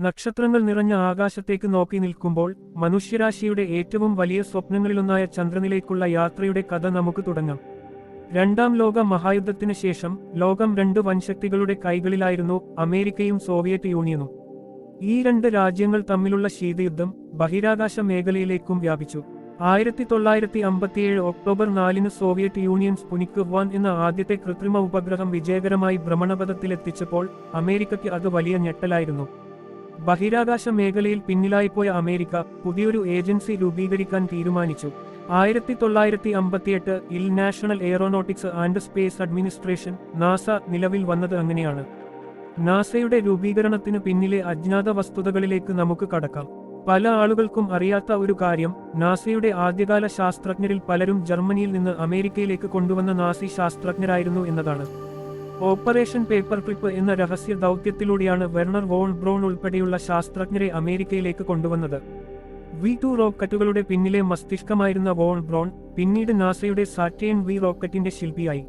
നക്ഷത്രങ്ങൾ നിറഞ്ഞ ആകാശത്തേക്ക് നോക്കി നിൽക്കുമ്പോൾ മനുഷ്യരാശിയുടെ ഏറ്റവും വലിയ സ്വപ്നങ്ങളിലൊന്നായ ചന്ദ്രനിലേക്കുള്ള യാത്രയുടെ കഥ നമുക്ക് തുടങ്ങാം. രണ്ടാം ലോക മഹായുദ്ധത്തിന് ശേഷം ലോകം രണ്ട് വൻശക്തികളുടെ കൈകളിലായിരുന്നു അമേരിക്കയും സോവിയറ്റ് യൂണിയനും. ഈ രണ്ട് രാജ്യങ്ങൾ തമ്മിലുള്ള ശീതയുദ്ധം ബഹിരാകാശ മേഖലയിലേക്കും വ്യാപിച്ചു. ആയിരത്തി തൊള്ളായിരത്തി അമ്പത്തിയേഴ് ഒക്ടോബർ നാലിന് സോവിയറ്റ് യൂണിയൻ സ്പുനിക് വൺ എന്ന ആദ്യത്തെ കൃത്രിമ ഉപഗ്രഹം വിജയകരമായി ഭ്രമണപഥത്തിലെത്തിച്ചപ്പോൾ അമേരിക്കയ്ക്ക് അത് വലിയ ഞെട്ടലായിരുന്നു. ബഹിരാകാശ മേഖലയിൽ പിന്നിലായിപ്പോയ അമേരിക്ക പുതിയൊരു ഏജൻസി രൂപീകരിക്കാൻ തീരുമാനിച്ചു. ആയിരത്തി തൊള്ളായിരത്തി അമ്പത്തിയെട്ട് ഇൽ national aeronautics and space administration NASA നിലവിൽ വന്നത് അങ്ങനെയാണ്. നാസയുടെ രൂപീകരണത്തിന് പിന്നിലെ അജ്ഞാത വസ്തുതകളിലേക്ക് നമുക്ക് കടക്കാം. പല ആളുകൾക്കും അറിയാത്ത ഒരു കാര്യം നാസയുടെ ആദ്യകാല ശാസ്ത്രജ്ഞരിൽ പലരും ജർമ്മനിയിൽ നിന്ന് അമേരിക്കയിലേക്ക് കൊണ്ടുവന്ന നാസി ശാസ്ത്രജ്ഞരായിരുന്നു എന്നതാണ്. ഓപ്പറേഷൻ പേപ്പർ ക്ലിപ്പ് എന്ന രഹസ്യ ദൗത്യത്തിലൂടെയാണ് വെർണർ വോൺ ബ്രോൺ ഉൾപ്പെടെയുള്ള ശാസ്ത്രജ്ഞരെ അമേരിക്കയിലേക്ക് കൊണ്ടുവന്നത്. വി ടു റോക്കറ്റുകളുടെ പിന്നിലെ മസ്തിഷ്കമായിരുന്ന വോൺ ബ്രോൺ പിന്നീട് നാസയുടെ സാറ്റേൺ വി റോക്കറ്റിന്റെ ശില്പിയായി.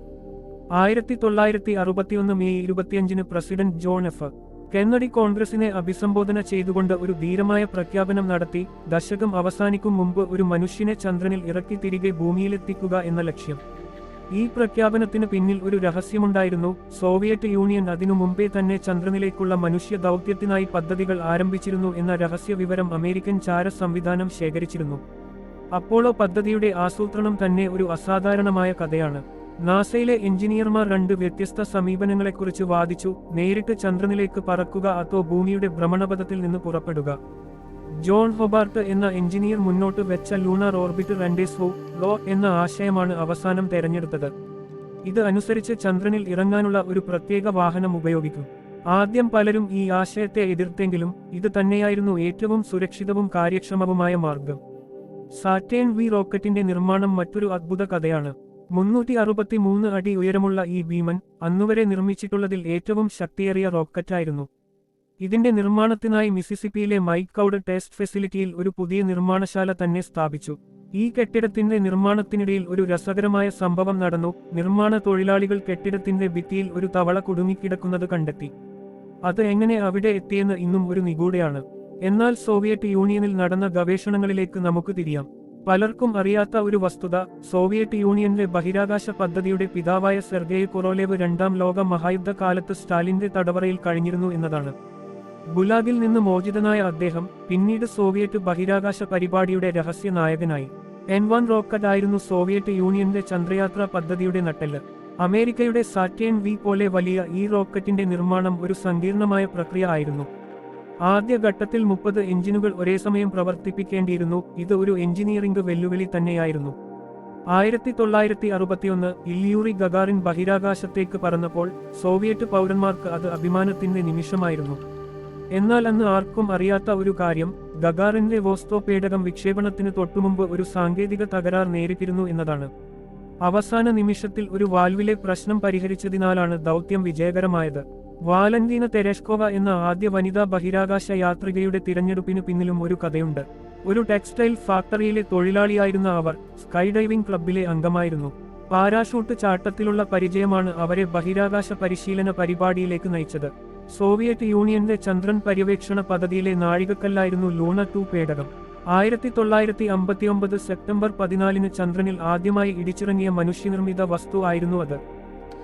ആയിരത്തി തൊള്ളായിരത്തി അറുപത്തിയൊന്ന് മെയ് ഇരുപത്തിയഞ്ചിന് പ്രസിഡന്റ് ജോൺ എഫ്. കെന്നഡി കോൺഗ്രസിനെ അഭിസംബോധന ചെയ്തുകൊണ്ട് ഒരു ധീരമായ പ്രഖ്യാപനം നടത്തി ദശകം അവസാനിക്കും മുമ്പ് ഒരു മനുഷ്യനെ ചന്ദ്രനിൽ ഇറക്കി തിരികെ ഭൂമിയിലെത്തിക്കുക എന്ന ലക്ഷ്യം. ഈ പ്രഖ്യാപനത്തിന് പിന്നിൽ ഒരു രഹസ്യമുണ്ടായിരുന്നു. സോവിയറ്റ് യൂണിയൻ അതിനു മുമ്പേ തന്നെ ചന്ദ്രനിലേക്കുള്ള മനുഷ്യ ദൗത്യത്തിനായി പദ്ധതികൾ ആരംഭിച്ചിരുന്നു എന്ന രഹസ്യ വിവരം അമേരിക്കൻ ചാര സംവിധാനം ശേഖരിച്ചിരുന്നു. അപ്പോളോ പദ്ധതിയുടെ ആസൂത്രണം തന്നെ ഒരു അസാധാരണമായ കഥയാണ്. നാസയിലെ എഞ്ചിനീയർമാർ രണ്ട് വ്യത്യസ്ത സമീപനങ്ങളെക്കുറിച്ച് വാദിച്ചു. നേരിട്ട് ചന്ദ്രനിലേക്ക് പറക്കുക അതോ ഭൂമിയുടെ ഭ്രമണപഥത്തിൽ നിന്ന് പുറപ്പെടുക. ജോൺ ഹൊബാർട്ട് എന്ന എഞ്ചിനീയർ മുന്നോട്ട് വെച്ച ലൂണാർ ഓർബിറ്റ് റെൻഡേസ്വോ ലോ എന്ന ആശയമാണ് അവസാനം തെരഞ്ഞെടുത്തത്. ഇത് അനുസരിച്ച് ചന്ദ്രനിൽ ഇറങ്ങാനുള്ള ഒരു പ്രത്യേക വാഹനം ഉപയോഗിക്കും. ആദ്യം പലരും ഈ ആശയത്തെ എതിർത്തെങ്കിലും ഇത് തന്നെയായിരുന്നു ഏറ്റവും സുരക്ഷിതവും കാര്യക്ഷമവുമായ മാർഗം സാറ്റേൺ വി റോക്കറ്റിന്റെ നിർമ്മാണം മറ്റൊരു അദ്ഭുത കഥയാണ്. മുന്നൂറ്റി അറുപത്തി മൂന്ന് അടി ഉയരമുള്ള ഈ ഭീമൻ അന്നുവരെ നിർമ്മിച്ചിട്ടുള്ളതിൽ ഏറ്റവും ശക്തിയേറിയ റോക്കറ്റായിരുന്നു. ഇതിന്റെ നിർമ്മാണത്തിനായി മിസിസിപ്പിയിലെ മൈക്കൌഡ് ടെസ്റ്റ് ഫെസിലിറ്റിയിൽ ഒരു പുതിയ നിർമ്മാണശാല തന്നെ സ്ഥാപിച്ചു. ഈ കെട്ടിടത്തിന്റെ നിർമ്മാണത്തിനിടയിൽ ഒരു രസകരമായ സംഭവം നടന്നു. നിർമ്മാണ തൊഴിലാളികൾ കെട്ടിടത്തിന്റെ ഭിത്തിയിൽ ഒരു തവള കുടുങ്ങിക്കിടക്കുന്നത് കണ്ടെത്തി. അത് എങ്ങനെ അവിടെ എത്തിയെന്ന് ഇന്നും ഒരു നിഗൂഢയാണ്. എന്നാൽ സോവിയറ്റ് യൂണിയനിൽ നടന്ന ഗവേഷണങ്ങളിലേക്ക് നമുക്ക് തിരിയാം. പലർക്കും അറിയാത്ത ഒരു വസ്തുത സോവിയറ്റ് യൂണിയനിലെ ബഹിരാകാശ പദ്ധതിയുടെ പിതാവായ സെർഗേയ് കൊറോലേവ് രണ്ടാം ലോക മഹായുദ്ധ കാലത്ത് സ്റ്റാലിന്റെ തടവറയിൽ കഴിഞ്ഞിരുന്നു എന്നതാണ്. ഗുലാഗിൽ നിന്ന് മോചിതനായ അദ്ദേഹം പിന്നീട് സോവിയറ്റ് ബഹിരാകാശ പരിപാടിയുടെ രഹസ്യ നായകനായി. എൻ വൺ റോക്കറ്റ് ആയിരുന്നു സോവിയറ്റ് യൂണിയന്റെ ചന്ദ്രയാത്ര പദ്ധതിയുടെ നട്ടെല്ല്. അമേരിക്കയുടെ സാറ്റേൺ വി പോലെ വലിയ ഈ റോക്കറ്റിന്റെ നിർമ്മാണം ഒരു സങ്കീർണമായ പ്രക്രിയ ആയിരുന്നു. ആദ്യ ഘട്ടത്തിൽ മുപ്പത് എഞ്ചിനുകൾ ഒരേ സമയം പ്രവർത്തിപ്പിക്കേണ്ടിയിരുന്നു. ഇത് ഒരു എഞ്ചിനീയറിംഗ് വെല്ലുവിളി തന്നെയായിരുന്നു. ആയിരത്തി തൊള്ളായിരത്തി അറുപത്തിയൊന്ന് ഇല്യൂറി ഗഗാറിൻ ബഹിരാകാശത്തേക്ക് പറന്നപ്പോൾ സോവിയറ്റ് പൗരന്മാർക്ക് അത് അഭിമാനത്തിന്റെ നിമിഷമായിരുന്നു. എന്നാൽ അന്ന് ആർക്കും അറിയാത്ത ഒരു കാര്യം ഗഗാറിന്റെ വോസ്തോ പേടകം വിക്ഷേപണത്തിന് തൊട്ടുമുമ്പ് ഒരു സാങ്കേതിക തകരാർ നേരിട്ടിരുന്നു എന്നതാണ്. അവസാന നിമിഷത്തിൽ ഒരു വാൽവിലെ പ്രശ്നം പരിഹരിച്ചതിനാലാണ് ദൗത്യം വിജയകരമായത്. വാലന്റീന തെരേഷ്കോവ എന്ന ആദ്യ വനിതാ ബഹിരാകാശ യാത്രികയുടെ തിരഞ്ഞെടുപ്പിന് പിന്നിലും ഒരു കഥയുണ്ട്. ഒരു ടെക്സ്റ്റൈൽ ഫാക്ടറിയിലെ തൊഴിലാളിയായിരുന്ന അവർ സ്കൈ ഡൈവിംഗ് ക്ലബിലെ അംഗമായിരുന്നു. പാരാഷൂട്ട് ചാട്ടത്തിലുള്ള പരിചയമാണ് അവരെ ബഹിരാകാശ പരിശീലന പരിപാടിയിലേക്ക് നയിച്ചത്. സോവിയറ്റ് യൂണിയന്റെ ചന്ദ്രൻ പര്യവേക്ഷണ പദ്ധതിയിലെ നാഴികക്കല്ലായിരുന്നു ലൂണ ടു പേടകം. ആയിരത്തി തൊള്ളായിരത്തി അമ്പത്തിയൊമ്പത് സെപ്റ്റംബർ പതിനാലിന് ചന്ദ്രനിൽ ആദ്യമായി ഇടിച്ചിറങ്ങിയ മനുഷ്യനിർമ്മിത വസ്തു ആയിരുന്നു അത്.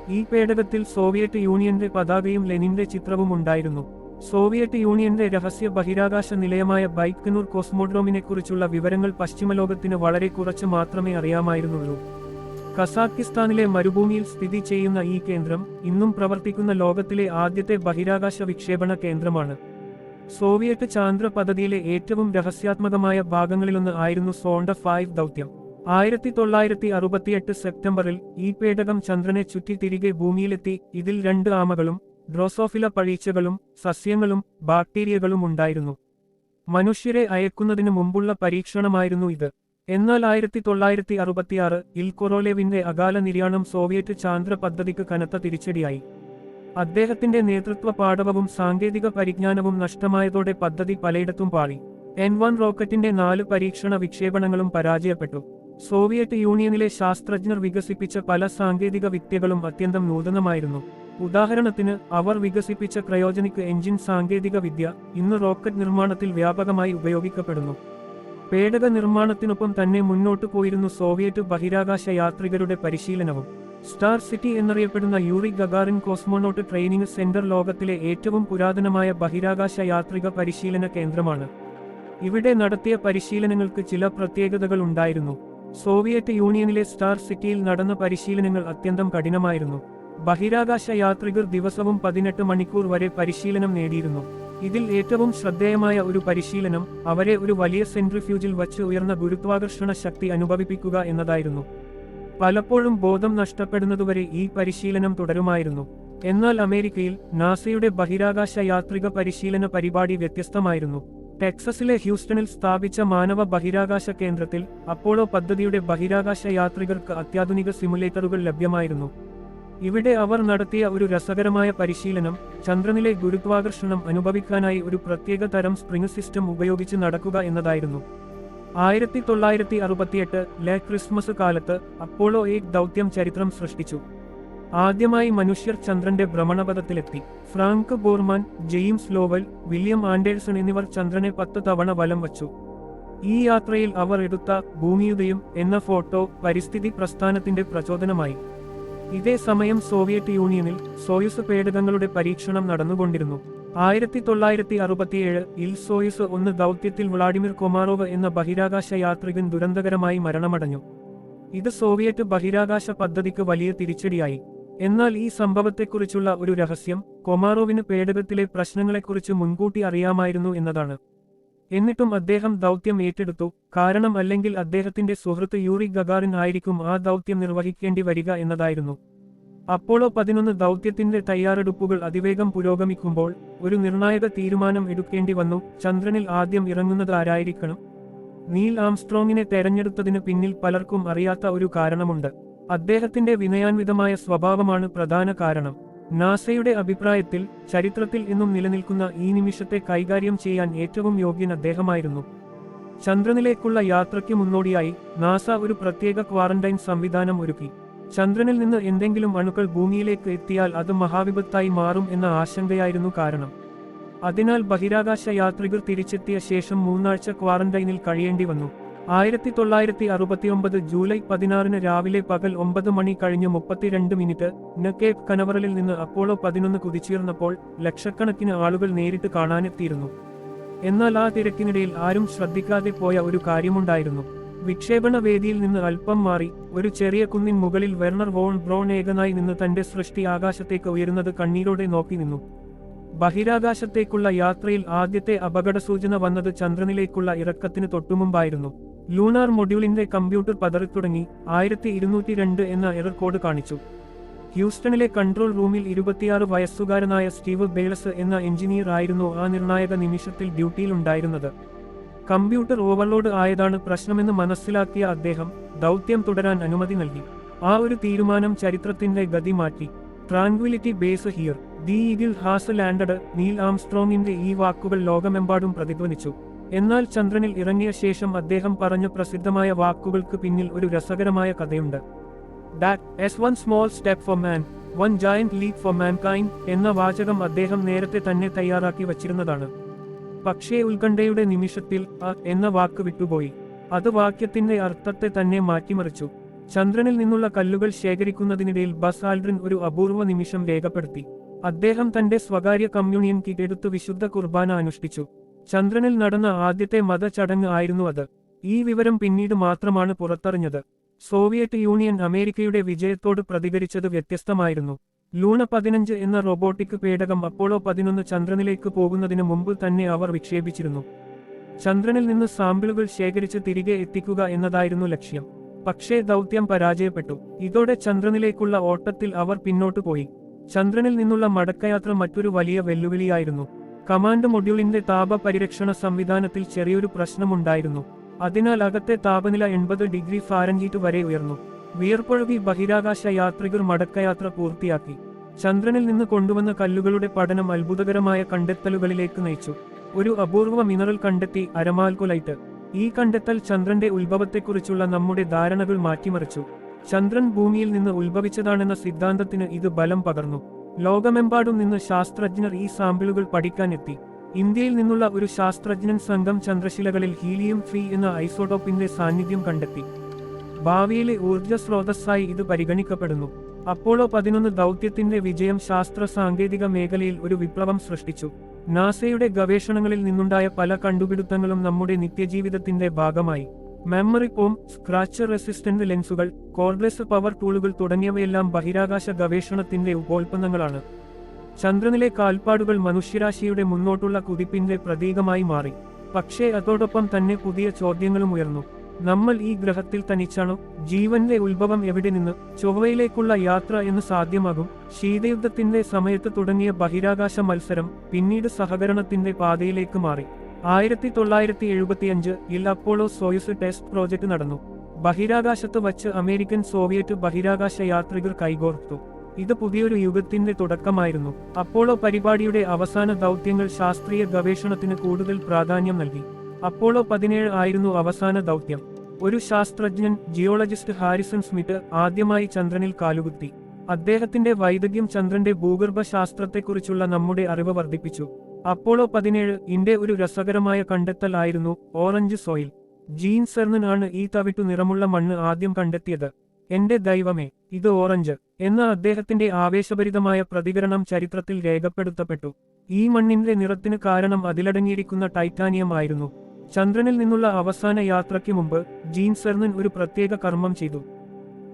ഈ പേടകത്തിൽ സോവിയറ്റ് യൂണിയന്റെ പതാകയും ലെനിന്റെ ചിത്രവും ഉണ്ടായിരുന്നു. സോവിയറ്റ് യൂണിയന്റെ രഹസ്യ ബഹിരാകാശ നിലയമായ ബൈക്കനൂർ കോസ്മോഡ്രോമിനെക്കുറിച്ചുള്ള വിവരങ്ങൾ പശ്ചിമലോകത്തിന് വളരെ കുറച്ച് മാത്രമേ അറിയാമായിരുന്നുള്ളൂ. കസാക്കിസ്ഥാനിലെ മരുഭൂമിയിൽ സ്ഥിതി ചെയ്യുന്ന ഈ കേന്ദ്രം ഇന്നും പ്രവർത്തിക്കുന്ന ലോകത്തിലെ ആദ്യത്തെ ബഹിരാകാശ വിക്ഷേപണ കേന്ദ്രമാണ്. സോവിയറ്റ് ചാന്ദ്ര പദ്ധതിയിലെ ഏറ്റവും രഹസ്യാത്മകമായ ഭാഗങ്ങളിലൊന്ന് ആയിരുന്നു സോണ്ട ഫൈവ് ദൗത്യം. ആയിരത്തി തൊള്ളായിരത്തി അറുപത്തിയെട്ട് സെപ്റ്റംബറിൽ ഈ പേടകം ചന്ദ്രനെ ചുറ്റി തിരികെ ഭൂമിയിലെത്തി. ഇതിൽ രണ്ട് ആമകളും ഡ്രോസോഫില പഴീച്ചകളും സസ്യങ്ങളും ബാക്ടീരിയകളും ഉണ്ടായിരുന്നു. മനുഷ്യരെ അയക്കുന്നതിന് മുമ്പുള്ള പരീക്ഷണമായിരുന്നു ഇത്. എന്നാൽ ആയിരത്തി തൊള്ളായിരത്തി അറുപത്തിയാറ് ഇൽകൊറോലേവിന്റെ അകാല നിര്യാണം സോവിയറ്റ് ചാന്ദ്ര പദ്ധതിക്ക് കനത്ത തിരിച്ചടിയായി. അദ്ദേഹത്തിന്റെ നേതൃത്വ പാഠവും സാങ്കേതിക പരിജ്ഞാനവും നഷ്ടമായതോടെ പദ്ധതി പലയിടത്തും പാളി. എൻ വൺ റോക്കറ്റിന്റെ നാല് പരീക്ഷണ വിക്ഷേപണങ്ങളും പരാജയപ്പെട്ടു. സോവിയറ്റ് യൂണിയനിലെ ശാസ്ത്രജ്ഞർ വികസിപ്പിച്ച പല സാങ്കേതിക വിദ്യകളും അത്യന്തം നൂതനമായിരുന്നു. ഉദാഹരണത്തിന് അവർ വികസിപ്പിച്ച ക്രയോജനിക് എഞ്ചിൻ സാങ്കേതിക വിദ്യ ഇന്ന് റോക്കറ്റ് നിർമ്മാണത്തിൽ വ്യാപകമായി ഉപയോഗിക്കപ്പെടുന്നു. പേടക നിർമ്മാണത്തിനൊപ്പം തന്നെ മുന്നോട്ടു പോയിരുന്നു സോവിയറ്റ് ബഹിരാകാശ യാത്രികരുടെ പരിശീലനവും. സ്റ്റാർ സിറ്റി എന്നറിയപ്പെടുന്ന Yuri Gagarin cosmonaut training centre ലോകത്തിലെ ഏറ്റവും പുരാതനമായ ബഹിരാകാശ യാത്രിക പരിശീലന കേന്ദ്രമാണ്. ഇവിടെ നടത്തിയ പരിശീലനങ്ങൾക്ക് ചില പ്രത്യേകതകൾ ഉണ്ടായിരുന്നു. സോവിയറ്റ് യൂണിയനിലെ സ്റ്റാർ സിറ്റിയിൽ നടന്ന പരിശീലനങ്ങൾ അത്യന്തം കഠിനമായിരുന്നു. ബഹിരാകാശ യാത്രികർ ദിവസവും പതിനെട്ട് മണിക്കൂർ വരെ പരിശീലനം നേടിയിരുന്നു. ഇതിൽ ഏറ്റവും ശ്രദ്ധേയമായ ഒരു പരിശീലനം അവരെ ഒരു വലിയ സെൻട്രിഫ്യൂജിൽ വച്ച് ഉയർന്ന ഗുരുത്വാകർഷണ ശക്തി അനുഭവിപ്പിക്കുക എന്നതായിരുന്നു. പലപ്പോഴും ബോധം നഷ്ടപ്പെടുന്നതുവരെ ഈ പരിശീലനം തുടരുമായിരുന്നു. എന്നാൽ അമേരിക്കയിൽ നാസയുടെ ബഹിരാകാശ യാത്രിക പരിശീലന പരിപാടി വ്യത്യസ്തമായിരുന്നു. ടെക്സസിലെ ഹ്യൂസ്റ്റണിൽ സ്ഥാപിച്ച മാനവ ബഹിരാകാശ കേന്ദ്രത്തിൽ അപ്പോളോ പദ്ധതിയുടെ ബഹിരാകാശ യാത്രികർക്ക് അത്യാധുനിക സിമുലേറ്ററുകൾ ലഭ്യമായിരുന്നു. ഇവിടെ അവർ നടത്തിയ ഒരു രസകരമായ പരിശീലനം ചന്ദ്രനിലെ ഗുരുത്വാകർഷണം അനുഭവിക്കാനായി ഒരു പ്രത്യേക തരം സ്പ്രിംഗ് സിസ്റ്റം ഉപയോഗിച്ച് നടക്കുക എന്നതായിരുന്നു. ആയിരത്തി തൊള്ളായിരത്തി അറുപത്തിയെട്ട് ലെ ക്രിസ്മസ് കാലത്ത് അപ്പോളോ ഏക് ദൗത്യം ചരിത്രം സൃഷ്ടിച്ചു. ആദ്യമായി മനുഷ്യർ ചന്ദ്രന്റെ ഭ്രമണപഥത്തിലെത്തി. Frank Borman James Lovell William Anderson എന്നിവർ ചന്ദ്രനെ പത്ത് തവണ വലം വച്ചു. ഈ യാത്രയിൽ അവർ എടുത്ത ഭൂമിയുടെയും എന്ന ഫോട്ടോ പരിസ്ഥിതി പ്രസ്ഥാനത്തിന്റെ പ്രചോദനമായി. ഇതേ സമയം സോവിയറ്റ് യൂണിയനിൽ സോയുസ് പേടകങ്ങളുടെ പരീക്ഷണം നടന്നുകൊണ്ടിരുന്നു. ആയിരത്തി തൊള്ളായിരത്തി അറുപത്തിയേഴ് ഇൽ സോയുസ് ഒന്ന് ദൗത്യത്തിൽ വ്ളാഡിമിർ കൊമാറോവ് എന്ന ബഹിരാകാശ യാത്രികൻ ദുരന്തകരമായി മരണമടഞ്ഞു. ഇത് സോവിയറ്റ് ബഹിരാകാശ പദ്ധതിക്ക് വലിയ തിരിച്ചടിയായി. എന്നാൽ ഈ സംഭവത്തെക്കുറിച്ചുള്ള ഒരു രഹസ്യം കൊമാറോവിന് പേടകത്തിലെ പ്രശ്നങ്ങളെക്കുറിച്ച് മുൻകൂട്ടി അറിയാമായിരുന്നു എന്നതാണ്. എന്നിട്ടും അദ്ദേഹം ദൗത്യം ഏറ്റെടുത്തു. കാരണം അല്ലെങ്കിൽ അദ്ദേഹത്തിന്റെ സുഹൃത്ത് യൂറി ഗഗാറിൻ ആയിരിക്കും ആ ദൗത്യം നിർവഹിക്കേണ്ടി വരിക എന്നതായിരുന്നു. അപ്പോളോ പതിനൊന്ന് ദൗത്യത്തിന്റെ തയ്യാറെടുപ്പുകൾ അതിവേഗം പുരോഗമിക്കുമ്പോൾ ഒരു നിർണായക തീരുമാനം എടുക്കേണ്ടി വന്നു. ചന്ദ്രനിൽ ആദ്യം ഇറങ്ങുന്നത് ആരായിരിക്കണം? നീൽ ആംസ്ട്രോങ്ങിനെ തെരഞ്ഞെടുത്തതിന് പിന്നിൽ പലർക്കും അറിയാത്ത ഒരു കാരണമുണ്ട്. അദ്ദേഹത്തിന്റെ വിനയാൻവിതമായ സ്വഭാവമാണ് പ്രധാന കാരണം. നാസയുടെ അഭിപ്രായത്തിൽ ചരിത്രത്തിൽ എന്നും നിലനിൽക്കുന്ന ഈ നിമിഷത്തെ കൈകാര്യം ചെയ്യാൻ ഏറ്റവും യോഗ്യൻ അദ്ദേഹമായിരുന്നു. ചന്ദ്രനിലേക്കുള്ള യാത്രയ്ക്ക് മുന്നോടിയായി നാസ ഒരു പ്രത്യേക ക്വാറന്റൈൻ സംവിധാനം ഒരുക്കി. ചന്ദ്രനിൽ നിന്ന് എന്തെങ്കിലും അണുക്കൾ ഭൂമിയിലേക്ക് എത്തിയാൽ അത് മഹാവിപത്തായി മാറും എന്ന ആശങ്കയായിരുന്നു കാരണം. അതിനാൽ ബഹിരാകാശ യാത്രികർ തിരിച്ചെത്തിയ ശേഷം മൂന്നാഴ്ച ക്വാറന്റൈനിൽ കഴിയേണ്ടി വന്നു. ആയിരത്തി തൊള്ളായിരത്തി അറുപത്തിയൊമ്പത് ജൂലൈ പതിനാറിന് രാവിലെ പകൽ ഒമ്പത് മണി കഴിഞ്ഞ് മുപ്പത്തിരണ്ട് മിനിറ്റ് നക്കേപ്പ് കനവറലിൽ നിന്ന് അപ്പോളോ പതിനൊന്ന് കുതിച്ചുയർന്നപ്പോൾ ലക്ഷക്കണക്കിന് ആളുകൾ നേരിട്ട് കാണാനെത്തിയിരുന്നു. എന്നാൽ ആ തിരക്കിനിടയിൽ ആരും ശ്രദ്ധിക്കാതെ പോയ ഒരു കാര്യമുണ്ടായിരുന്നു. വിക്ഷേപണ വേദിയിൽ നിന്ന് അല്പം മാറി ഒരു ചെറിയ കുന്നിൻ മുകളിൽ വെർണർ വോൺ ബ്രോൺ ഏകനായി നിന്ന് തന്റെ സൃഷ്ടി ആകാശത്തേക്ക് ഉയരുന്നത് കണ്ണീരോടെ നോക്കി നിന്നു. ബഹിരാകാശത്തേക്കുള്ള യാത്രയിൽ ആദ്യത്തെ അപകട സൂചന വന്നത് ചന്ദ്രനിലേക്കുള്ള ഇറക്കത്തിന് തൊട്ടുമുമ്പായിരുന്നു. ലൂണാർ മൊഡ്യൂളിന്റെ കമ്പ്യൂട്ടർ പതറിത്തുടങ്ങി ആയിരത്തി ഇരുന്നൂറ്റി രണ്ട് എന്ന എറർ കോഡ് കാണിച്ചു. ഹ്യൂസ്റ്റണിലെ കൺട്രോൾ റൂമിൽ ഇരുപത്തിയാറ് വയസ്സുകാരനായ സ്റ്റീവ് ബേളസ് എന്ന എഞ്ചിനീയർ ആയിരുന്നു ആ നിർണായക നിമിഷത്തിൽ ഡ്യൂട്ടിയിലുണ്ടായിരുന്നത് കമ്പ്യൂട്ടർ ഓവർലോഡ് ആയതാണ് പ്രശ്നമെന്ന് മനസ്സിലാക്കിയ അദ്ദേഹം ദൗത്യം തുടരാൻ അനുമതി നൽകി. ആ ഒരു തീരുമാനം ചരിത്രത്തിന്റെ ഗതി മാറ്റി. Tranquillity base here. The Eagle has landed Neil ആംസ്ട്രോങ്ങിന്റെ ഈ വാക്കുകൾ ലോകമെമ്പാടും പ്രതിധ്വനിച്ചു. എന്നാൽ ചന്ദ്രനിൽ ഇറങ്ങിയ ശേഷം അദ്ദേഹം പറഞ്ഞ പ്രസിദ്ധമായ വാക്കുകൾക്ക് പിന്നിൽ ഒരു രസകരമായ കഥയുണ്ട്. That's one small step for man one giant leap for mankind എന്ന വാചകം അദ്ദേഹം നേരത്തെ തന്നെ തയ്യാറാക്കി വച്ചിരുന്നതാണ്. പക്ഷേ ഉത്കണ്ഠയുടെ നിമിഷത്തിൽ അ എന്ന വാക്ക് വിട്ടുപോയി. അത് വാക്യത്തിന്റെ അർത്ഥത്തെ തന്നെ മാറ്റിമറിച്ചു. ചന്ദ്രനിൽ നിന്നുള്ള കല്ലുകൾ ശേഖരിക്കുന്നതിനിടയിൽ ബസ് ആൽഡ്രിൻ ഒരു അപൂർവ നിമിഷം രേഖപ്പെടുത്തി. അദ്ദേഹം തന്റെ സ്വകാര്യ കമ്മ്യൂണിയൻ കീഴെടുത്തു വിശുദ്ധ കുർബാന അനുഷ്ഠിച്ചു. ചന്ദ്രനിൽ നടന്ന ആദ്യത്തെ മതചടങ്ങ് ആയിരുന്നു അത്. ഈ വിവരം പിന്നീട് മാത്രമാണ് പുറത്തറിഞ്ഞത്. സോവിയറ്റ് യൂണിയൻ അമേരിക്കയുടെ വിജയത്തോട് പ്രതികരിച്ചത് വ്യത്യസ്തമായിരുന്നു. ലൂണ പതിനഞ്ച് എന്ന റോബോട്ടിക് പേടകം അപ്പോളോ പതിനൊന്ന് ചന്ദ്രനിലേക്ക് പോകുന്നതിന് മുമ്പ് തന്നെ അവർ വിക്ഷേപിച്ചിരുന്നു. ചന്ദ്രനിൽ നിന്ന് സാമ്പിളുകൾ ശേഖരിച്ച് തിരികെ എത്തിക്കുക എന്നതായിരുന്നു ലക്ഷ്യം. പക്ഷേ ദൗത്യം പരാജയപ്പെട്ടു. ഇതോടെ ചന്ദ്രനിലേക്കുള്ള ഓട്ടത്തിൽ അവർ പിന്നോട്ടു പോയി. ചന്ദ്രനിൽ നിന്നുള്ള മടക്കയാത്ര മറ്റൊരു വലിയ വെല്ലുവിളിയായിരുന്നു. കമാൻഡ് മൊഡ്യൂളിന്റെ താപ പരിരക്ഷണ സംവിധാനത്തിൽ ചെറിയൊരു പ്രശ്നമുണ്ടായിരുന്നു. അതിനാൽ അകത്തെ താപനില എൺപത് ഡിഗ്രി ഫാരൻഹീറ്റ് വരെ ഉയർന്നു. വിയർപ്പൊഴുകി ബഹിരാകാശ യാത്രികർ മടക്കയാത്ര പൂർത്തിയാക്കി. ചന്ദ്രനിൽ നിന്ന് കൊണ്ടുവന്ന കല്ലുകളുടെ പഠനം അത്ഭുതകരമായ കണ്ടെത്തലുകളിലേക്ക് നയിച്ചു. ഒരു അപൂർവ മിനറൽ കണ്ടെത്തി അരമാൽകുലൈറ്റ്. ഈ കണ്ടെത്തൽ ചന്ദ്രന്റെ ഉത്ഭവത്തെക്കുറിച്ചുള്ള നമ്മുടെ ധാരണകൾ മാറ്റിമറിച്ചു. ചന്ദ്രൻ ഭൂമിയിൽ നിന്ന് ഉത്ഭവിച്ചതാണെന്ന സിദ്ധാന്തത്തിന് ഇത് ബലം പകർന്നു. ലോകമെമ്പാടും നിന്ന് ശാസ്ത്രജ്ഞർ ഈ സാമ്പിളുകൾ പഠിക്കാനെത്തി. ഇന്ത്യയിൽ നിന്നുള്ള ഒരു ശാസ്ത്രജ്ഞൻ സംഘം ചന്ദ്രശിലകളിൽ ഹീലിയം ഫ്രീ എന്ന ഐസോടോപ്പിന്റെ സാന്നിധ്യം കണ്ടെത്തി. ഭാവിയിലെ ഊർജ സ്രോതസ്സായി ഇത് പരിഗണിക്കപ്പെടുന്നു. അപ്പോളോ പതിനൊന്ന് ദൗത്യത്തിന്റെ വിജയം ശാസ്ത്ര സാങ്കേതിക മേഖലയിൽ ഒരു വിപ്ലവം സൃഷ്ടിച്ചു. നാസയുടെ ഗവേഷണങ്ങളിൽ നിന്നുണ്ടായ പല കണ്ടുപിടുത്തങ്ങളും നമ്മുടെ നിത്യജീവിതത്തിന്റെ ഭാഗമായി. മെമ്മറി ഫോം സ്ക്രാച്ചർ റെസിസ്റ്റന്റ് ലെൻസുകൾ കോർഡ്ലെസ് പവർ ടൂളുകൾ തുടങ്ങിയവയെല്ലാം ബഹിരാകാശ ഗവേഷണത്തിന്റെ ഉപോൽപ്പന്നങ്ങളാണ്. ചന്ദ്രനിലെ കാൽപ്പാടുകൾ മനുഷ്യരാശിയുടെ മുന്നോട്ടുള്ള കുതിപ്പിന്റെ പ്രതീകമായി മാറി. പക്ഷേ അതോടൊപ്പം തന്നെ പുതിയ ചോദ്യങ്ങളും ഉയർന്നു. നമ്മൾ ഈ ഗ്രഹത്തിൽ തനിച്ചാണോ? ജീവന്റെ ഉത്ഭവം എവിടെ നിന്ന്? ചൊവ്വയിലേക്കുള്ള യാത്ര എന്ന് സാധ്യമാകും. ശീതയുദ്ധത്തിന്റെ സമയത്ത് തുടങ്ങിയ ബഹിരാകാശ മത്സരം പിന്നീട് സഹകരണത്തിന്റെ പാതയിലേക്ക് മാറി. ആയിരത്തി തൊള്ളായിരത്തി എഴുപത്തിയഞ്ച് ഇൽ അപ്പോളോ സോയുസ് ടെസ്റ്റ് പ്രോജക്ട് നടന്നു. ബഹിരാകാശത്ത് വച്ച് അമേരിക്കൻ സോവിയറ്റ് ബഹിരാകാശ യാത്രികർ കൈകോർത്തു. ഇത് പുതിയൊരു യുഗത്തിന്റെ തുടക്കമായിരുന്നു. അപ്പോളോ പരിപാടിയുടെ അവസാന ദൗത്യങ്ങൾ ശാസ്ത്രീയ ഗവേഷണത്തിന് കൂടുതൽ പ്രാധാന്യം നൽകി. അപ്പോളോ പതിനേഴ് ആയിരുന്നു അവസാന ദൗത്യം. ഒരു ശാസ്ത്രജ്ഞൻ ജിയോളജിസ്റ്റ് ഹാരിസൺ സ്മിത്ത് ആദ്യമായി ചന്ദ്രനിൽ കാലുകുത്തി. അദ്ദേഹത്തിന്റെ വൈദഗ്ധ്യം ചന്ദ്രന്റെ ഭൂഗർഭ ശാസ്ത്രത്തെക്കുറിച്ചുള്ള നമ്മുടെ അറിവ് വർദ്ധിപ്പിച്ചു. അപ്പോളോ പതിനേഴ് ഇന്റെ ഒരു രസകരമായ കണ്ടെത്തലായിരുന്നു ഓറഞ്ച് സോയിൽ. ജീൻ സെർണനാണ് ഈ തവിട്ടു നിറമുള്ള മണ്ണ് ആദ്യം കണ്ടെത്തിയത്. എന്റെ ദൈവമേ ഇത് ഓറഞ്ച് എന്ന അദ്ദേഹത്തിന്റെ ആവേശഭരിതമായ പ്രതികരണം ചരിത്രത്തിൽ രേഖപ്പെടുത്തപ്പെട്ടു. ഈ മണ്ണിന്റെ നിറത്തിന് കാരണം അതിലടങ്ങിയിരിക്കുന്ന ടൈറ്റാനിയം ആയിരുന്നു. ചന്ദ്രനിൽ നിന്നുള്ള അവസാന യാത്രയ്ക്ക് മുമ്പ് ജീൻ സെർണൻ ഒരു പ്രത്യേക കർമ്മം ചെയ്തു.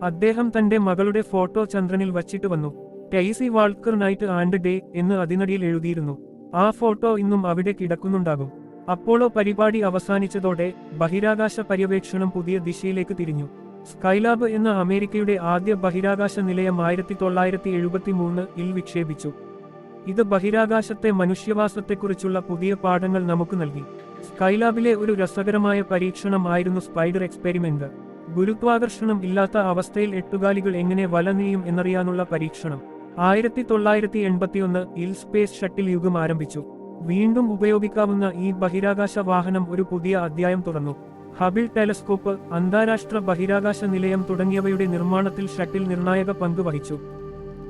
അദ്ദേഹം തന്റെ മകളുടെ ഫോട്ടോ ചന്ദ്രനിൽ വച്ചിട്ട് വന്നു. ടൈസി വാൾക്കർ നൈറ്റ് ആൻഡ് ഡേ എന്ന് അതിനടിയിൽ എഴുതിയിരുന്നു. ആ ഫോട്ടോ ഇന്നും അവിടെ കിടക്കുന്നുണ്ടാകും. അപ്പോളോ പരിപാടി അവസാനിച്ചതോടെ ബഹിരാകാശ പര്യവേക്ഷണം പുതിയ ദിശയിലേക്ക് തിരിഞ്ഞു. സ്കൈലാബ് എന്ന അമേരിക്കയുടെ ആദ്യ ബഹിരാകാശ നിലയം ആയിരത്തി തൊള്ളായിരത്തി എഴുപത്തി മൂന്ന് ഇൽ വിക്ഷേപിച്ചു. ഇത് ബഹിരാകാശത്തെ മനുഷ്യവാസത്തെക്കുറിച്ചുള്ള പുതിയ പാഠങ്ങൾ നമുക്ക് നൽകി. സ്കൈലാബിലെ ഒരു രസകരമായ പരീക്ഷണം ആയിരുന്നു സ്പൈഡർ എക്സ്പെരിമെന്റ്. ഗുരുത്വാകർഷണം ഇല്ലാത്ത അവസ്ഥയിൽ എട്ടുകാലികൾ എങ്ങനെ വല എന്നറിയാനുള്ള പരീക്ഷണം. ആയിരത്തി തൊള്ളായിരത്തി എൺപത്തിയൊന്ന് ഇൽ സ്പേസ് ഷട്ടിൽ യുഗം ആരംഭിച്ചു. വീണ്ടും ഉപയോഗിക്കാവുന്ന ഈ ബഹിരാകാശ വാഹനം ഒരു പുതിയ അധ്യായം തുറന്നു. ഹബിൾ ടെലസ്കോപ്പ് അന്താരാഷ്ട്ര ബഹിരാകാശ നിലയം തുടങ്ങിയവയുടെ നിർമ്മാണത്തിൽ ഷട്ടിൽ നിർണായക പങ്ക് വഹിച്ചു.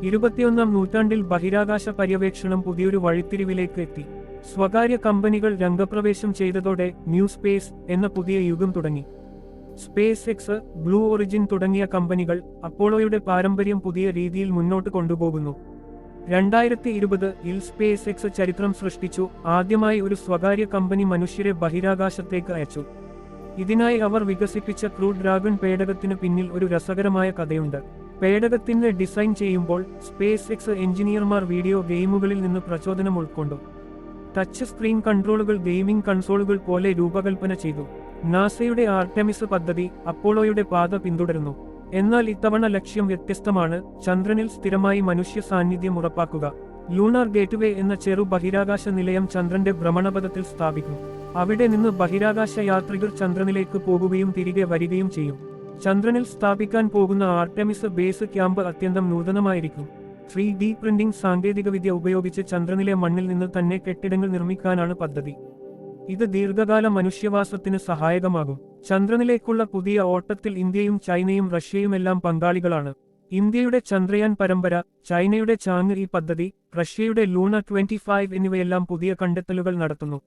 ഇരുപത്തിയൊന്നാം നൂറ്റാണ്ടിൽ ബഹിരാകാശ പര്യവേക്ഷണം പുതിയൊരു വഴിത്തിരിവിലേക്ക് എത്തി. സ്വകാര്യ കമ്പനികൾ രംഗപ്രവേശം ചെയ്തതോടെ ന്യൂ സ്പേസ് എന്ന പുതിയ യുഗം തുടങ്ങി. സ്പേസ് എക്സ് ബ്ലൂ ഒറിജിൻ തുടങ്ങിയ കമ്പനികൾ അപ്പോളോയുടെ പാരമ്പര്യം പുതിയ രീതിയിൽ മുന്നോട്ട് കൊണ്ടുപോകുന്നു. രണ്ടായിരത്തി ഇരുപത് ഇൽ സ്പേസ് എക്സ് ചരിത്രം സൃഷ്ടിച്ചു ആദ്യമായി ഒരു സ്വകാര്യ കമ്പനി മനുഷ്യരെ ബഹിരാകാശത്തേക്ക് അയച്ചു. ഇതിനായി അവർ വികസിപ്പിച്ച ക്രൂ ഡ്രാഗൺ പേടകത്തിന് പിന്നിൽ ഒരു രസകരമായ കഥയുണ്ട്. പേടകത്തിന് ഡിസൈൻ ചെയ്യുമ്പോൾ സ്പേസ് എക്സ് എഞ്ചിനീയർമാർ വീഡിയോ ഗെയിമുകളിൽ നിന്ന് പ്രചോദനം ഉൾക്കൊണ്ടു. ടച്ച് സ്ക്രീൻ കൺട്രോളുകൾ ഗെയിമിംഗ് കൺസോളുകൾ പോലെ രൂപകൽപ്പന ചെയ്തു. നാസയുടെ ആർട്ടമിസ് പദ്ധതി അപ്പോളോയുടെ പാത പിന്തുടരുന്നു. എന്നാൽ ഇത്തവണ ലക്ഷ്യം വ്യത്യസ്തമാണ്. ചന്ദ്രനിൽ സ്ഥിരമായി മനുഷ്യ സാന്നിധ്യം ഉറപ്പാക്കുക. ലൂണാർ ഗേറ്റ്വേ എന്ന ചെറു ബഹിരാകാശ നിലയം ചന്ദ്രന്റെ ഭ്രമണപഥത്തിൽ സ്ഥാപിക്കും. അവിടെ നിന്ന് ബഹിരാകാശ യാത്രികർ ചന്ദ്രനിലേക്ക് പോകുകയും തിരികെ വരികയും ചെയ്യും. ചന്ദ്രനിൽ സ്ഥാപിക്കാൻ പോകുന്ന ആർട്ടമിസ് ബേസ് ക്യാമ്പ് അത്യന്തം നൂതനമായിരിക്കും. ത്രീ ഡി പ്രിന്റിംഗ് സാങ്കേതികവിദ്യ ഉപയോഗിച്ച് ചന്ദ്രനിലെ മണ്ണിൽ നിന്ന് തന്നെ കെട്ടിടങ്ങൾ നിർമ്മിക്കാനാണ് പദ്ധതി. ഇത് ദീർഘകാല മനുഷ്യവാസത്തിന് സഹായകമാകും. ചന്ദ്രനിലേക്കുള്ള പുതിയ ഓട്ടത്തിൽ ഇന്ത്യയും ചൈനയും റഷ്യയുമെല്ലാം പങ്കാളികളാണ്. ഇന്ത്യയുടെ ചന്ദ്രയാൻ പരമ്പര ചൈനയുടെ ചാങ് ഈ പദ്ധതി റഷ്യയുടെ ലൂണ ട്വന്റി ഫൈവ് എന്നിവയെല്ലാം പുതിയ കണ്ടെത്തലുകൾ നടത്തുന്നു.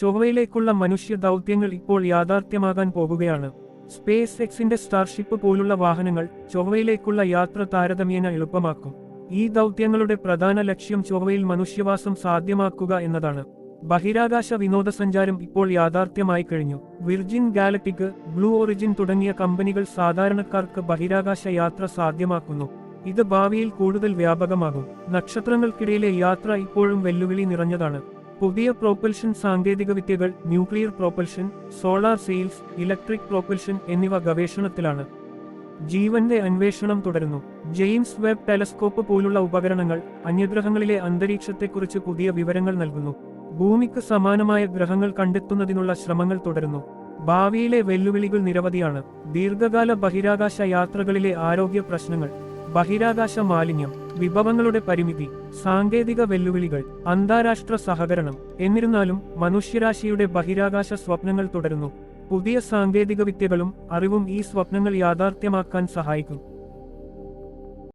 ചൊവ്വയിലേക്കുള്ള മനുഷ്യ ദൗത്യങ്ങൾ ഇപ്പോൾ യാഥാർത്ഥ്യമാകാൻ പോകുകയാണ്. സ്പേസ് എക്സിന്റെ സ്റ്റാർഷിപ്പ് പോലുള്ള വാഹനങ്ങൾ ചൊവ്വയിലേക്കുള്ള യാത്ര താരതമ്യേന എളുപ്പമാക്കും. ഈ ദൗത്യങ്ങളുടെ പ്രധാന ലക്ഷ്യം ചൊവ്വയിൽ മനുഷ്യവാസം സാധ്യമാക്കുക എന്നതാണ്. ബഹിരാകാശ വിനോദസഞ്ചാരം ഇപ്പോൾ യാഥാർത്ഥ്യമായി കഴിഞ്ഞു. വിർജിൻ ഗാലക്ടിക് ബ്ലൂ ഒറിജിൻ തുടങ്ങിയ കമ്പനികൾ സാധാരണക്കാർക്ക് ബഹിരാകാശ യാത്ര സാധ്യമാക്കുന്നു. ഇത് ഭാവിയിൽ കൂടുതൽ വ്യാപകമാകും. നക്ഷത്രങ്ങൾക്കിടയിലെ യാത്ര ഇപ്പോഴും വെല്ലുവിളി നിറഞ്ഞതാണ്. പുതിയ പ്രോപ്പൽഷൻ സാങ്കേതികവിദ്യകൾ nuclear propulsion solar sails electric propulsion എന്നിവ ഗവേഷണത്തിലാണ്. ജീവന്റെ അന്വേഷണം തുടരുന്നു. ജെയിംസ് വെബ് ടെലസ്കോപ്പ് പോലുള്ള ഉപകരണങ്ങൾ അന്യഗ്രഹങ്ങളിലെ അന്തരീക്ഷത്തെക്കുറിച്ച് പുതിയ വിവരങ്ങൾ നൽകുന്നു. ഭൂമിക്ക് സമാനമായ ഗ്രഹങ്ങൾ കണ്ടെത്തുന്നതിനുള്ള ശ്രമങ്ങൾ തുടരുന്നു. ഭാവിയിലെ വെല്ലുവിളികൾ നിരവധിയാണ്. ദീർഘകാല ബഹിരാകാശ യാത്രകളിലെ ആരോഗ്യ പ്രശ്നങ്ങൾ ബഹിരാകാശ മാലിന്യം വിഭവങ്ങളുടെ പരിമിതി സാങ്കേതിക വെല്ലുവിളികൾ അന്താരാഷ്ട്ര സഹകരണം എന്നിരുന്നാലും മനുഷ്യരാശിയുടെ ബഹിരാകാശ സ്വപ്നങ്ങൾ തുടരുന്നു. പുതിയ സാങ്കേതിക വിദ്യകളും അറിവും ഈ സ്വപ്നങ്ങൾ യാഥാർത്ഥ്യമാക്കാൻ സഹായിക്കും.